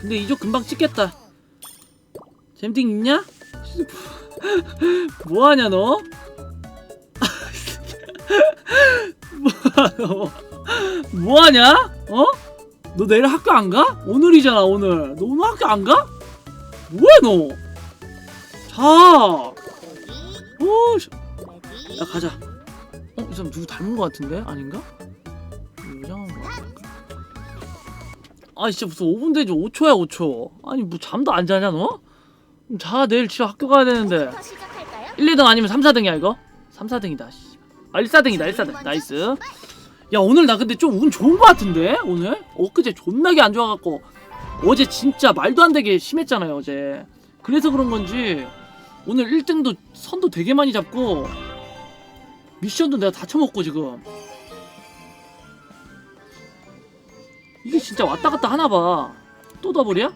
근데 이쪽 금방 찍겠다. 잼팅 있냐? 뭐하냐 너? 뭐하냐 너? 뭐하냐? 어? 너 내일 학교 안 가? 오늘이잖아 오늘. 너 오늘 학교 안 가? 뭐해 너? 자. 오, 씨. 야 가자. 어, 이 사람 누구 닮은 것 같은데? 아닌가? 아 진짜 무슨 5분 되지 5초야 5초. 아니 뭐 잠도 안 자냐 너? 그럼 자 내일 진짜 학교 가야 되는데. 부터 시작할까요? 1, 2등 아니면 3, 4등이야 이거? 3, 4등이다. 씨. 아 1, 4등이다 1, 4등. 나이스. 야 오늘 나 근데 좀 운 좋은 것 같은데 오늘? 엊그제 존나게 안 좋아갖고 어제 진짜 말도 안 되게 심했잖아요 어제 그래서 그런 건지 오늘 1등도 선도 되게 많이 잡고 미션도 내가 다 쳐먹고 지금 이게 진짜 왔다 갔다 하나 봐 또 더블이야?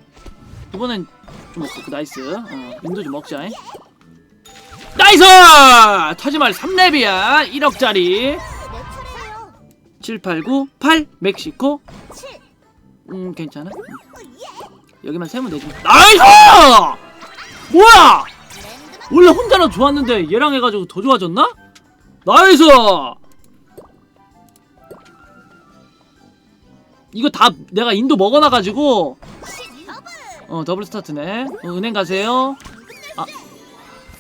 이번엔 좀 먹고 그 나이스 어, 인도 좀 먹자 잉. 나이스! 타지말 3렙이야 1억짜리 내 차례예요. 7, 8, 9, 8 멕시코 7. 음 괜찮아 음. 예. 여기만 세면 되지 나이스! 뭐야 원래 혼자는 좋았는데 얘랑 해가지고 더 좋아졌나? 나이스! 이거 다 내가 인도 먹어놔가지고. 10. 더블. 어 더블 스타트네. 어, 은행 가세요. 아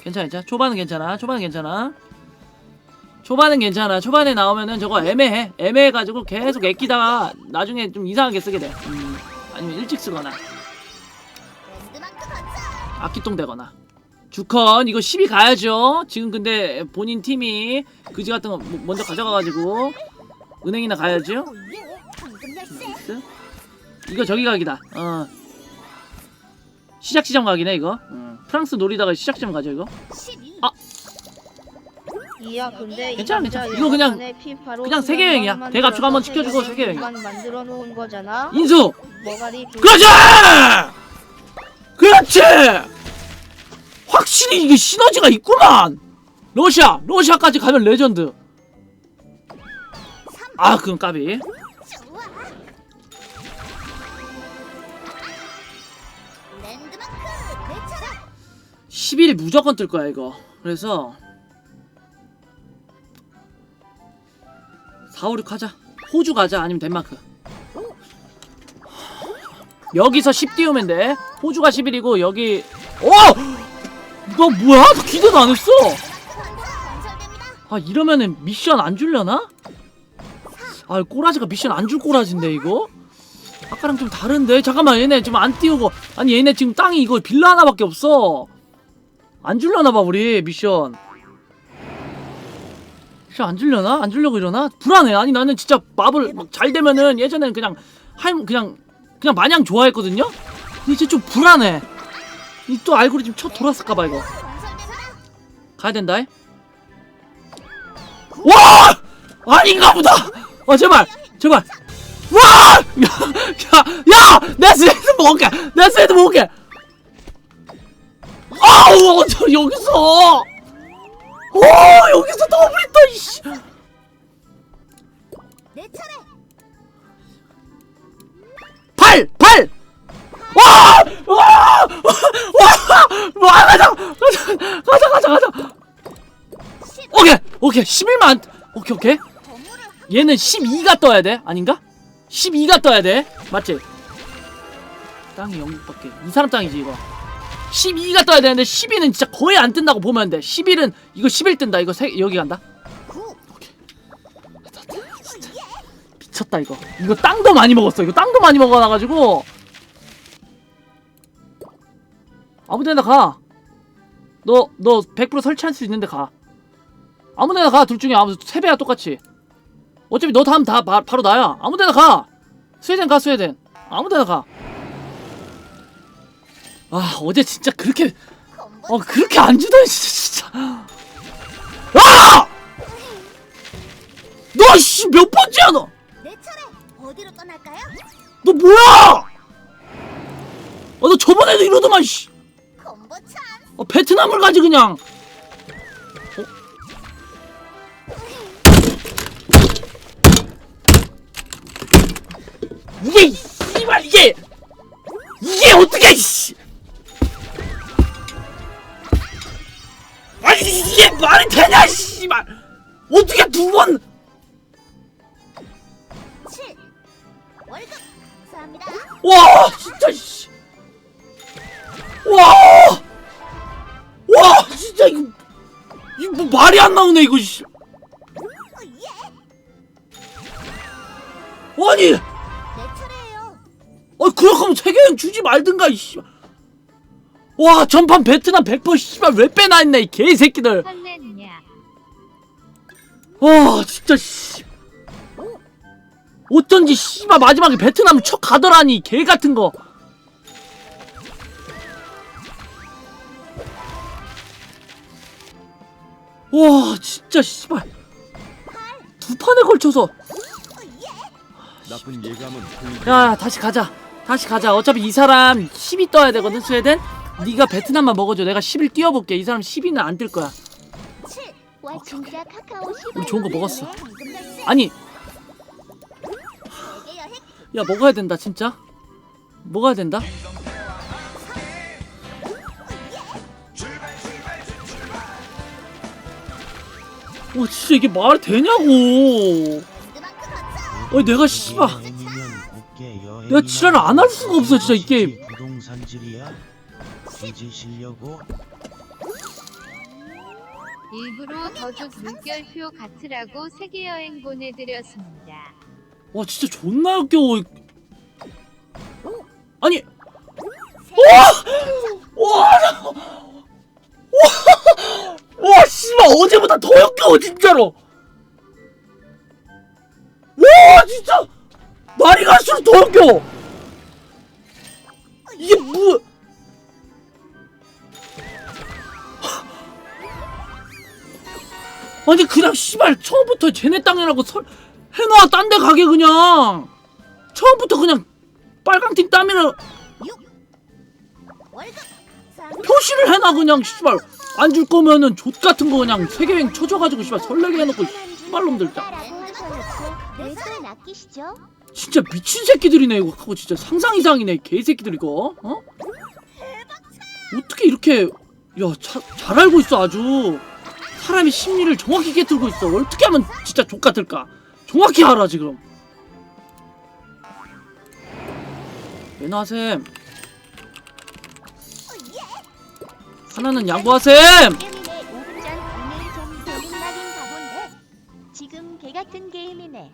괜찮아 괜찮아. 초반은 괜찮아. 초반은 괜찮아. 초반은 괜찮아. 초반에 나오면은 저거 애매해. 애매해가지고 계속 애끼다가 나중에 좀 이상하게 쓰게 돼. 음, 아니면 일찍 쓰거나. 악기똥 되거나. 주컨 이거 10이 가야죠. 지금 근데 본인 팀이 그지 같은 거 뭐- 먼저 가져가가지고 은행이나 가야죠. 나이스. 이거 저기 가기다 어 시작 시점 가기네 이거 음. 프랑스 노리다가 시작 시점 가죠 이거 12. 아. 이야 근데 이 괜찮아, 괜찮아. 이거 그냥- 그냥 수면만 세계 여행이야. 만들어서 대가 추가 한번 시켜주고 세계여행 세계 여행. 만들어 놓은 거잖아. 인수 머가리 두 그렇지 그렇지 확실히 이게 시너지가 있구만 러시아 러시아까지 가면 레전드 아 그건 까비 11 무조건 뜰 거야 이거 그래서 4, 5, 6 하자 호주 가자 아니면 덴마크 여기서 10 띄우면 돼 호주가 11이고 여기 어! 너 뭐야? 나 기대도 안 했어. 아 이러면은 미션 안 줄려나? 아 꼬라지가 미션 안 줄 꼬라지인데 이거? 아까랑 좀 다른데? 잠깐만 얘네 지금 안 띄우고 아니 얘네 지금 땅이 이거 빌라 하나밖에 없어 안 줄려나 봐 우리 미션 미션 안 줄려나? 안 줄려고 이러나? 불안해 아니 나는 진짜 마블 막잘 되면은 예전에는 그냥 할 그냥 그냥 마냥 좋아했거든요? 근데 이제 좀 불안해 이 또 알고리즘 쳐 돌았을까봐 이거. 가야 된다. 이. 와! 아닌가 보다. 어 제발, 제발. 와! 야, 야, 내 스웨드 먹을게. 내 스웨드 먹을게. 아우, 어, 저 여기서. 오, 여기서 더블했다. 이씨. 내 차례. 팔, 팔. 와! 와! 와! 와! 가자, 가자, 가자, 가자, 가자. 10. 오케이, 오케이. 11만. 오케이, 오케이. 얘는 12가 떠야 돼 아닌가? 12가 떠야 돼 맞지? 땅이 영국밖에 이 사람 땅이지 이거 12가 떠야 되는데 12는 진짜 거의 안 뜬다고 보면 돼. 11은 이거 11 뜬다. 이거 세, 여기 간다. 9. 미쳤다 이거. 이거 땅도 많이 먹었어. 이거 땅도 많이 먹어놔가지고. 아무데나 가너 너 100% 설치할 수 있는데 가. 아무데나 가. 둘 중에 아무 세 배야 똑같이. 어차피 너 다음 다 바, 바로 나야. 아무데나 가. 스웨덴 가 스웨덴. 아무데나 가 아 어제 진짜 그렇게 어 그렇게 안 주던 진짜 아! 너씨몇 번째야 너? 내 차례. 어디로 떠날까요? 너 뭐야? 어, 너 저번에도 이러더만, 씨. 콤보 찬. 어, 베트남을 가지, 그냥. 말든가 이씨. 와 전판 베트남 100% 씨발 왜 빼나 했네 이 개새끼들. 와 진짜 씨. 어쩐지 씨발 마지막에 베트남 척 가더라니 개 같은 거. 와 진짜 씨발 두 판에 걸쳐서 나쁜 예감은 야 다시 가자 다시 가자. 어차피 이 사람 10이 떠야 되거든 스웨덴. 네가 베트남만 먹어줘. 내가 10을 띄워볼게. 이 사람 10이는 안 뜰 거야. 7와 진짜 카카오 우리 좋은 거 먹었어. 아니. 야 먹어야 된다 진짜? 먹어야 된다? 와 진짜 이게 말이 되냐고. 어 내가 씨발 내가 지랄을 안 할 수가 없어 진짜 이 게임 부동산질이야? 뒤지시려고? 일부러 더족 물결표 같으라고 세계 여행 보내드렸습니다. 와 진짜 존나 역겨워 아니 와! 나- 와! 와 씨발 어제보다 더 역겨워 진짜로 와 진짜 날이 갈수록 더 역겨워 이게 뭐 아니 그냥 씨발 처음부터 쟤네 땅이라고 설 해놔. 딴 데 가게 그냥. 처음부터 그냥 빨강팀 땅이라. 6 월급 감사합니다. 표시를 해놔 그냥 씨발. 안 줄 거면은 족 같은 거 그냥 세계여행 쳐줘가지고 씨발 설레게 해놓고 씨발놈들 아끼시죠? 진짜 미친 새끼들이네 이거. 하고 진짜 상상 이상이네 개새끼들 이거. 어? 어떻게 이렇게 야 자, 잘 알고 있어 아주. 사람의 심리를 정확히 깨뜨리고 있어. 어떻게 하면 진짜 족 같을까? 정확히 알아 지금. 매나쌤 하나는 양보하셈! 게임이네 5분 전 오늘 좀 재밌나긴 가본데 지금 개 같은 게임이네.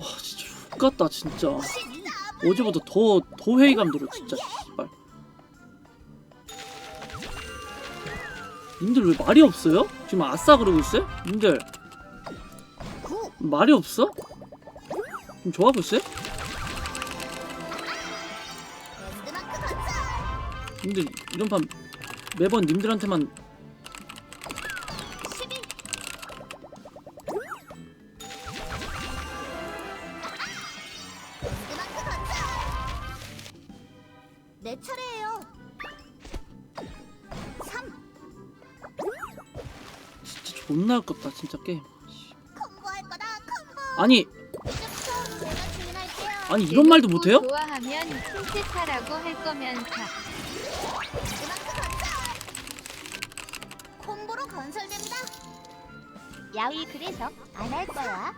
와 진짜 족 같다 진짜 어제보다 더, 더 회의감 들어 진짜 씨발 님들 왜 말이 없어요? 지금 아싸 그러고 있어요? 님들 9 말이 없어? 좀 좋아하고 있어요? 님들 이런 판 매번 님들한테만 아깝다 진짜 게임 콤보할 거다 콤보. 아니 이제부터 제가 주문할게요. 아니 이런 말도 못해요? 좋아하면 칭찬하라고 할 거면서 랜드마크 감사. 콤보로 건설됩니다. 야위 그래서 안 할 거야.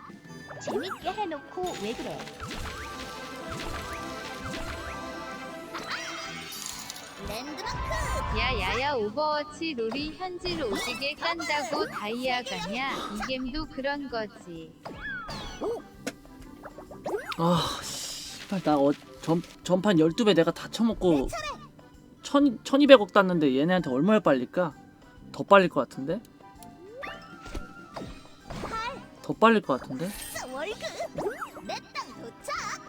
재밌게 해놓고 왜 그래? 랜드마크 야야야 오버워치 롤이 현질 오지게 깐다고 다이아 가냐? 이 게임도 그런 거지. 아 씨발 나 어, 전, 전판 12배 내가 다 처먹고 천, 1200억 땄는데 얘네한테 얼마나 빨릴까? 더 빨릴 것 같은데? 더 빨릴 것 같은데? 월급 내땅 도착.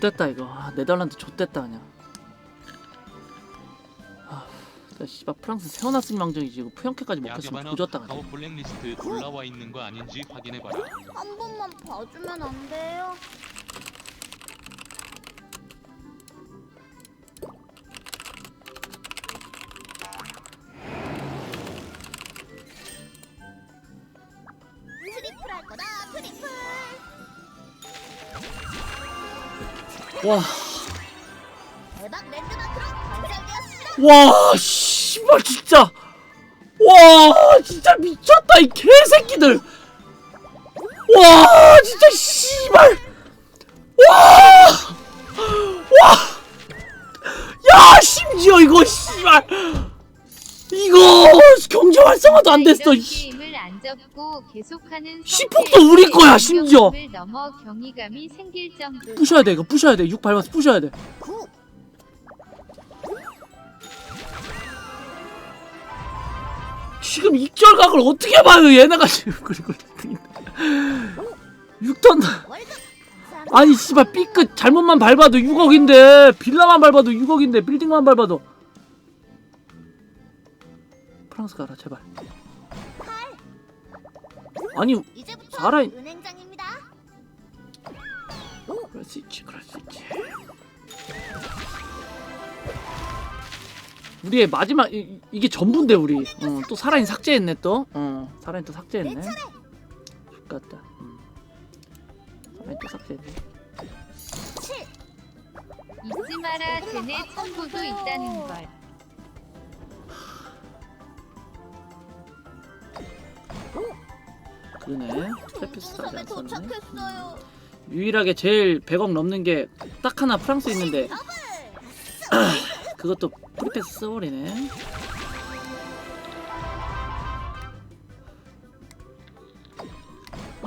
X됐다 이거 아, 네덜란드 X됐다 그냥 아, 나 씨발 프랑스 세워놨으니 망정이지 이거 푸영캐까지 먹혔으면 야교반업 조졌다 그냥 카카오 블랙리스트 올라와 있는 거 아닌지 확인해봐라. 한 번만 봐주면 안 돼요? 와. 와, 씨발 진짜. 와, 진짜 미쳤다 이 개새끼들. 와, 진짜 씨발. 와, 와. 야, 심지어 이거 씨발. 이거 경제 활성화도 안 됐어. 씨. 접고 계속하는 시폭도 우리 거야, 심지어. 을 넘어 경이감이 생길 정도. 부셔야 돼, 이거 부셔야 돼. 6 밟아서 부셔야 돼. 구. 지금 익절각을 어떻게 봐요, 얘네가 지금 그리고 6턴 월급. 감사합니다. 아니 씨발 B끝 잘못만 밟아도 6억인데 빌라만 밟아도 6억인데 빌딩만 밟아도 프랑스 가라 제발 아니 이제부터 살아있- 은행장입니다. 그럴 수 있지 그럴 수 있지 우리의 마지막 이, 게 전부인데 우리 어, 또 살아인 삭제했네 또 어, 살아인 또 삭제했네 죽겠다 음. 살아인 또 삭제했네 칠. 잊지 마라 쟤네 천부도 있다는 걸. 동부섬에 안 썼네 도착했어요. 유일하게 제일 100억 넘는 게 딱 하나 프랑스 있는데 그것도 프리패스 써버리네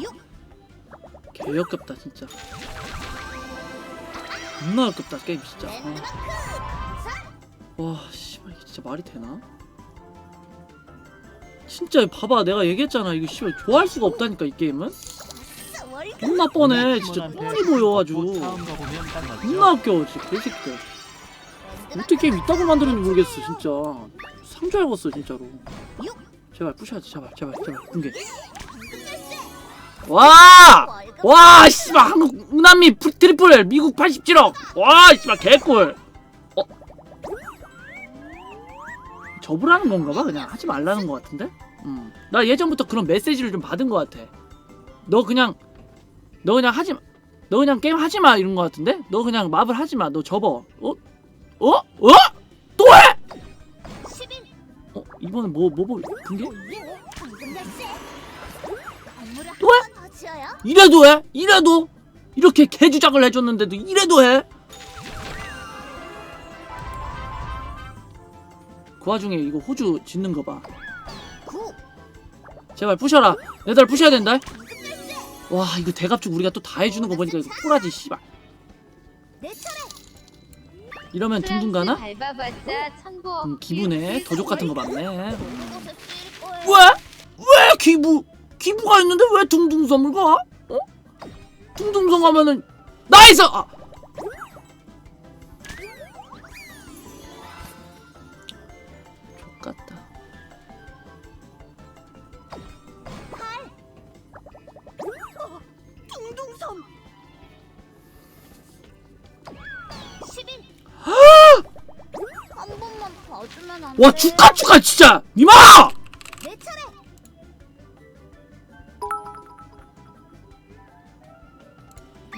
육. 개역겹다 진짜 존나 역겹다 게임 진짜 어. 와 씨발 이게 진짜 말이 되나? 진짜 봐봐 내가 얘기했잖아. 이거 씨발 좋아할 수가 없다니까 이 게임은. 존나 뻔해 진짜 뻔히 보여 아주? 존나 웃겨 개새끼들 어떻게 게임 이따구 만드는지 모르겠어 진짜. 상조 알겠어 진짜로. 제발 부셔야지 제발 제발 제발 군게 와! 와 씨발 한국 우남미 프- 트리플 미국 87억. 와 씨발 개꿀 접으라는 건가 봐 그냥 하지 말라는 거 같은데 음. 나 예전부터 그런 메시지를 좀 받은 거 같아 너 그냥 너 그냥 하지 마. 너 그냥 게임 하지 마 이런 거 같은데 너 그냥 마블 하지 마너 접어 어? 어? 어? 또 해? 11. 어? 이번엔 뭐, 뭐, 뭐. 건물을 또 해? 이래도 해? 이래도? 이렇게 개주작을 해줬는데도 이래도 해? 그 와중에 이거 호주 짓는 거 봐. 9. 제발 부셔라. 내달 부셔야 된다. 와 이거 대갑축 우리가 또 다 해주는 거 보니까 이거 꿀하지 씨발. 내 차례. 이러면 둥둥 가나? 천부 음, 기분에 도적 같은 거 거예요. 왜? 왜 기부? 기부가 있는데 왜 둥둥섬을 가? 어? 둥둥섬 가면은 나이스! 아. 와 축하축하 진짜! 니마! 내 차례.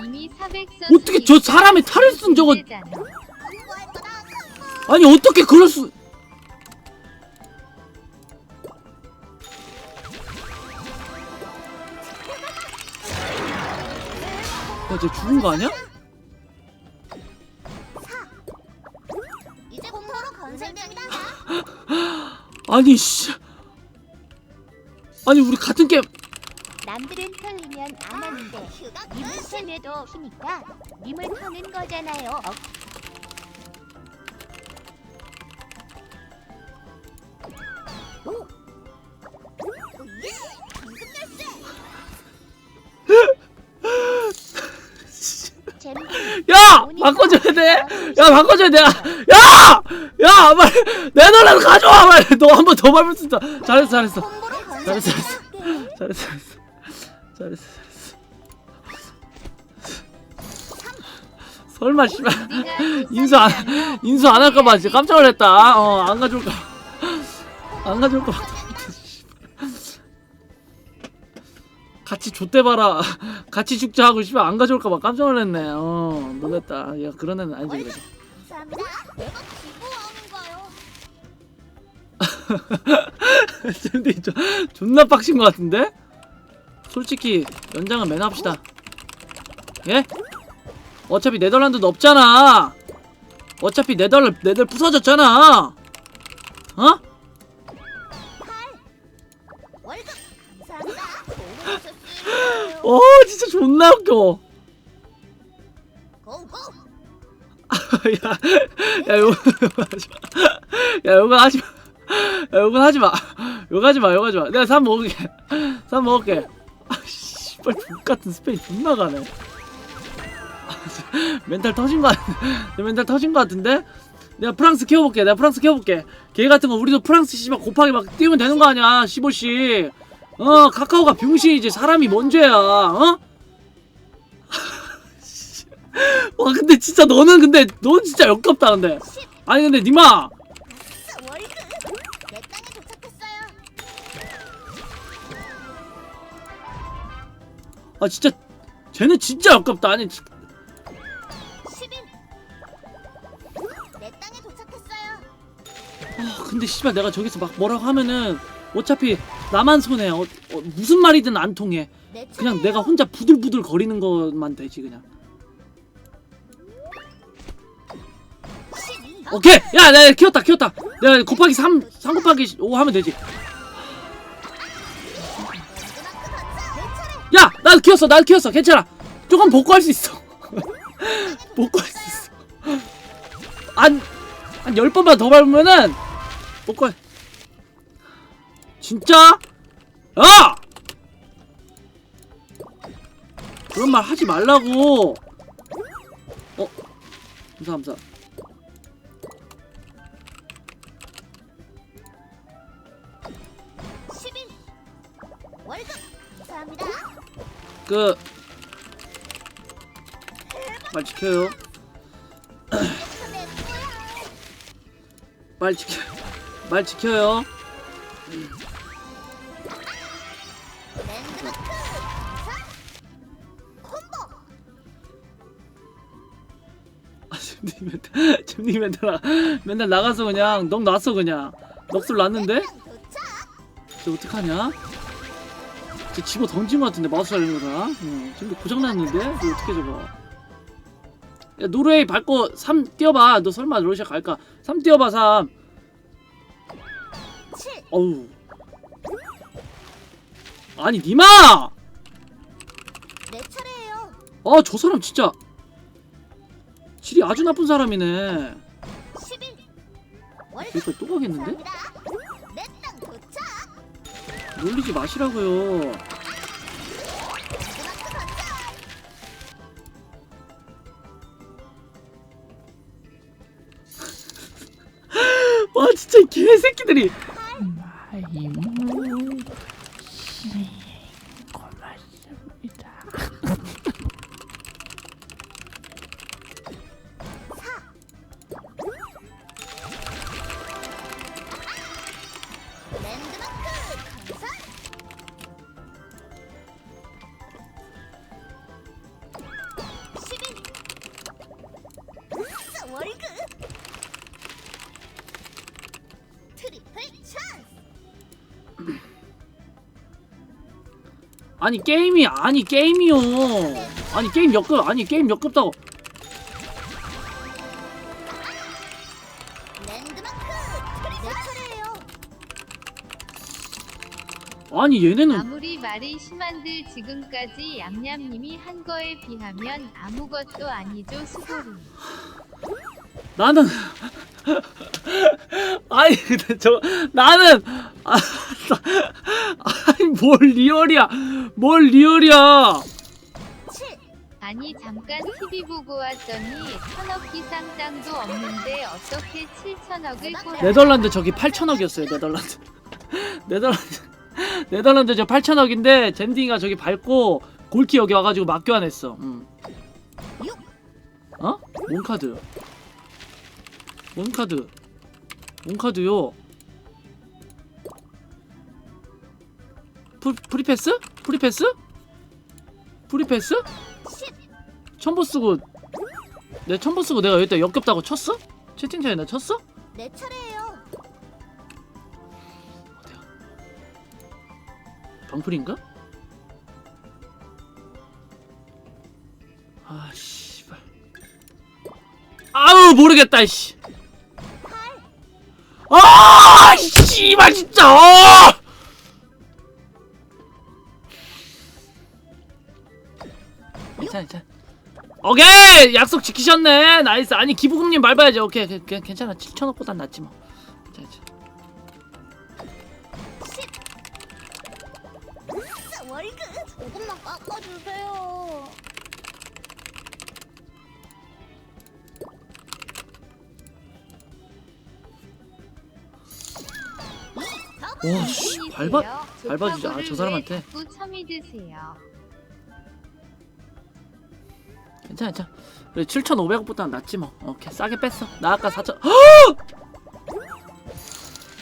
이미 400선 어떻게 저 사람의 탈을 쓴 저거-. 아니 어떻게 그럴 수? 야쟤 죽은 거 아니야? 아니 씨. 아니 우리 같은 게임 남들은 털리면 안 하는데 님은 털려도 힘이니까 님을 터는 거잖아요. 잼. 야 바꿔줘야 돼. 야 바꿔줘야 돼. 야! 야 빨리 내 노래 가져와 빨리. 너한 번 더 밟을 수 있다. 잘했어 잘했어 잘했어, 건설됩니다. 잘했어 잘했어 잘했어 잘했어. 설마 씨발 인수 안 인수 안 할까봐 진짜 깜짝 놀랐다. 어 안 가져올까 안 가져올까 봐. 같이 좆대봐라 같이 죽자 하고 씨발 안 가져올까봐 깜짝 놀랐네 어 놀랬다 야 그런 애는 아니지 그래도 감사합니다. 내가 거요. 쌤들이 좀 존나 빡친 것 같은데? 솔직히 연장은 매너 합시다 예? 어차피 네덜란드도 없잖아 어차피 네덜 네덜 부서졌잖아 어? 월급 감사합니다. 도움 주셨어요. 어 진짜 존나 웃겨 고고. 야, 야, 요거 하지 마. 야, 요거 하지 마. 야, 요거 하지 마. 요거 하지 마, 요거 하지 마. 내가 3 먹을게. 3 먹을게. 아, 씨발, 같은 스페인 존나 가네. 멘탈 터진 거 같은데? 내 멘탈 터진 거 같은데? 내가 프랑스 키워볼게. 내가 프랑스 키워볼게. 걔 같은 거 우리도 프랑스 씨발 곱하기 막 띄우면 되는 거 아니야, 15씨. 어, 카카오가 병신이지. 사람이 뭔 죄야, 어? 와 근데 진짜 너는 근데 넌 진짜 역겹다 근데 아니 근데 니마. 아 진짜 쟤는 진짜 역겹다 아니 지- 10인. 내 땅에 도착했어요. 아 근데 씨발 내가 저기서 막 뭐라고 하면은 어차피 나만 손해 어, 어, 무슨 말이든 안 통해 내 그냥. 내가 혼자 부들부들 거리는 것만 되지 그냥 오케이. 야 내가 키웠다 키웠다. 내가 곱하기 3 3 곱하기 5 하면 되지. 야 나도 키웠어 나도 키웠어. 괜찮아. 조금 복구할 수 있어. 복구할 수 있어. 한한 10번만 더 밟으면은 복구해 진짜? 야! 그런 말 하지 말라고. 어? 감사 감사. 십 그... 말 지켜요. 말 지켜 말 지켜요. 아, 잼님 맨날, 맨날, 맨날 나가서 그냥 넋 놨어 그냥 넋을 놨는데? 저 어떡하냐? 저 집어 던진 것 같은데 마우스 달리는 거다 어, 지금 고장 났는데? 이거 어떻게 저거 야 노르웨이 밟고 3 뛰어봐 너 설마 러시아 갈까? 3 뛰어봐 3 칠. 어우 아니 니마! 내 차례예요. 아 저 사람 진짜 질이 아주 나쁜 사람이네 십인 월급 여기까지 또 가겠는데? 감사합니다. 놀리지 마시라고요. 와 진짜 이 개새끼들이 랜드 아니 게임이 아니 게임이요 아니 게임 역급 아니 게임 역급다고. 아니 얘네는 아무리 말이 심한들 지금까지 얌얌님이 한 거에 비하면 아무것도 아니죠 수고리. 나는 아니 근데 저 나는 아, 아 니 뭘 리얼이야 뭘 리얼이야 칠. 아니 잠깐 TV 보고 왔더니 천억 이상 땅도 없는데 어떻게 7천억을 꼬라? 네덜란드 저기 8천억이었어요 네덜란드 네덜란드 네덜란드 저 8천억인데 젠딩이가 저기 밟고 골키 여기 와가지고 막 교환했어 음. 어? 뭔 카드 뭔 카드 뭔 카드요 프리, 프리 패스? 프리패스? 프리패스? 첨보 쓰고 내 첨보 쓰고 내가 여기다 역겹다고 쳤어? 채팅창에 나 쳤어? 내 차례예요. 방풀인가? 아 씨발 아우 모르겠다 씨. 아 씨발 진짜 아! 괜찮아 괜찮아 오케이 약속 지키셨네 나이스 아니 기부금님 밟아야지 오케이 그, 그, 괜찮아 7천원보단 낫지 뭐 괜찮아, 괜찮아. 월급 조금만 깎아주세요. 와, 씨, 밟아- 밟아주자. 아, 저 사람한테. 구 첨이 드세요. 괜찮아 괜찮아. 그래 7,500원보다 낫지 뭐. 오케이 싸게 뺐어. 나 아까 4,000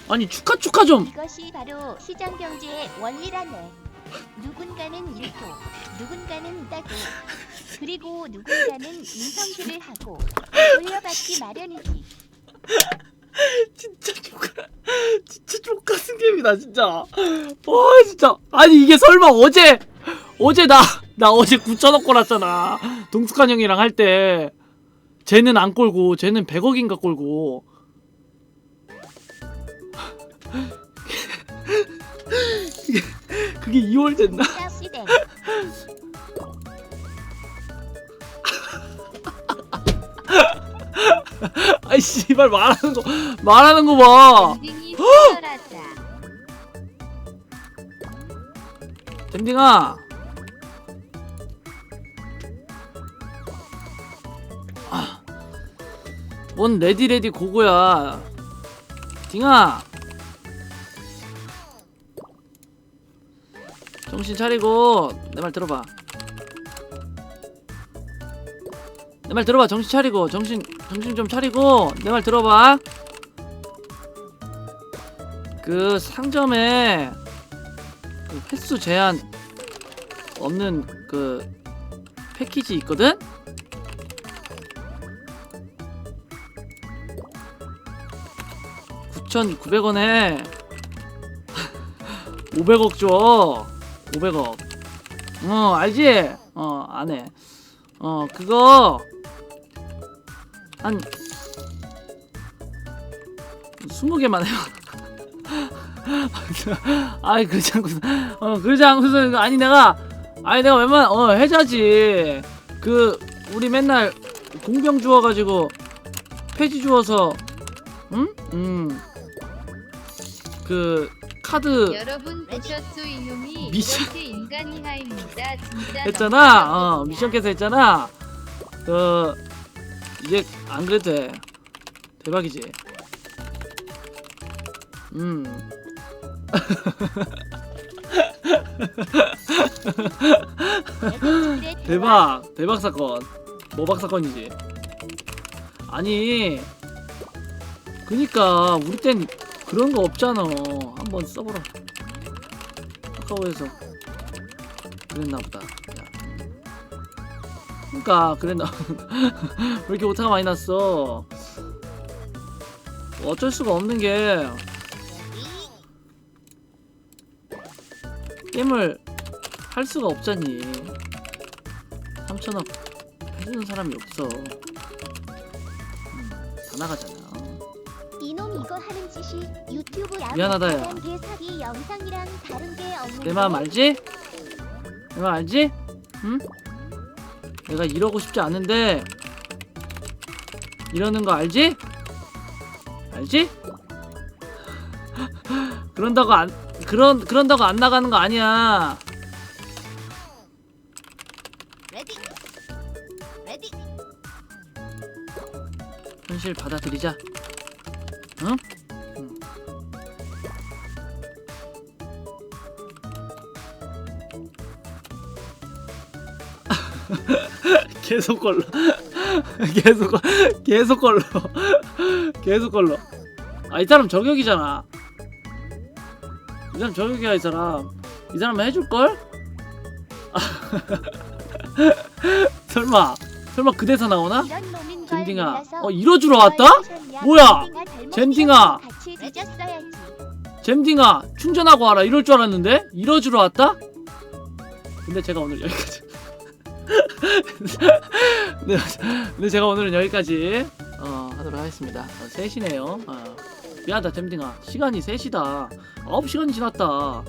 아니 축하 축하 좀. 이것이 바로 시장 경제의 원리라네. 누군가는 잃고, 누군가는 따고, 그리고 누군가는 인성질을 하고 돌려받기 마련이지. 진짜 조카 진짜 조카 승계입니다 진짜. 와 진짜. 아니 이게 설마 어제 어제 나 나 어제 9천원 꼴았잖아 동숙한 형이랑 할 때 쟤는 안 꼴고 쟤는 100억인가 꼴고 그게 2월 됐나? 아이 씨발 말하는 거 말하는 거 봐. 엔딩이 특별하다. 댕댕아. 아. 뭔 레디 레디 고고야. 딩아. 정신 차리고 내 말 들어봐. 내 말 들어봐. 정신 차리고 정신 정신 좀 차리고 내 말 들어봐. 그 상점에 그 횟수 제한 없는 그 패키지 있거든? (9,900원에) 500억 줘. 500억. 어 알지? 어 안해. 어 그거 한 20개만 해요. 아이 그러지 않고서 어 그러지 않고서 아니 내가 아니 내가 웬만 어 해자지. 그 우리 맨날 공병 주워가지고 폐지 주워서 응? 음 그 카드 여러분 보셨죠 이놈이 미션- 이렇게 인간이 하입니다. 진짜 했잖아. 어 미션 깨서 했잖아. 그 이제 안 그래도 돼. 대박이지. 음. 대박. 대박 사건. 모박 사건이지? 아니 그니까 우리 땐 그런 거 없잖아. 한번 써보라. 카카오에서. 그랬나 보다. 야. 그니까 그랬나 왜 이렇게 오타가 많이 났어? 어쩔 수가 없는 게 게임을 할 수가 없잖니. 3천원 해주는 사람이 없어. 음, 다 나가잖아 이거 하는 짓이 유튜브 야 미안하다, 야. 개 사기 영상이랑 다른 게 없는데. 내 마음 알지? 내 마음 알지? 응? 내가 이러고 싶지 않은데 이러는 거 알지? 알지? 그런다고 안 그런 그런다고 안 나가는 거 아니야. 레디. 레디. 현실 받아들이자. 계속 걸러. 계속 걸- 계속 걸러. 계속 걸러. 아 이 사람 저격이잖아. 이 사람 저격이야 이 사람. 이 사람 해줄 걸? 설마 설마 그 대사 나오나? 몰라서 어 이러주러 왔다? 뭐야? 뒤졌어야지. 잼딩아 충전하고 와라 이럴 줄 알았는데 이러주러 왔다? 근데 제가 오늘 여기까지 네, 근데 제가 오늘은 여기까지 어, 하도록 하겠습니다. 어, 3시네요. 어, 미안하다 잼딩아. 시간이 3시다. 9시간이 지났다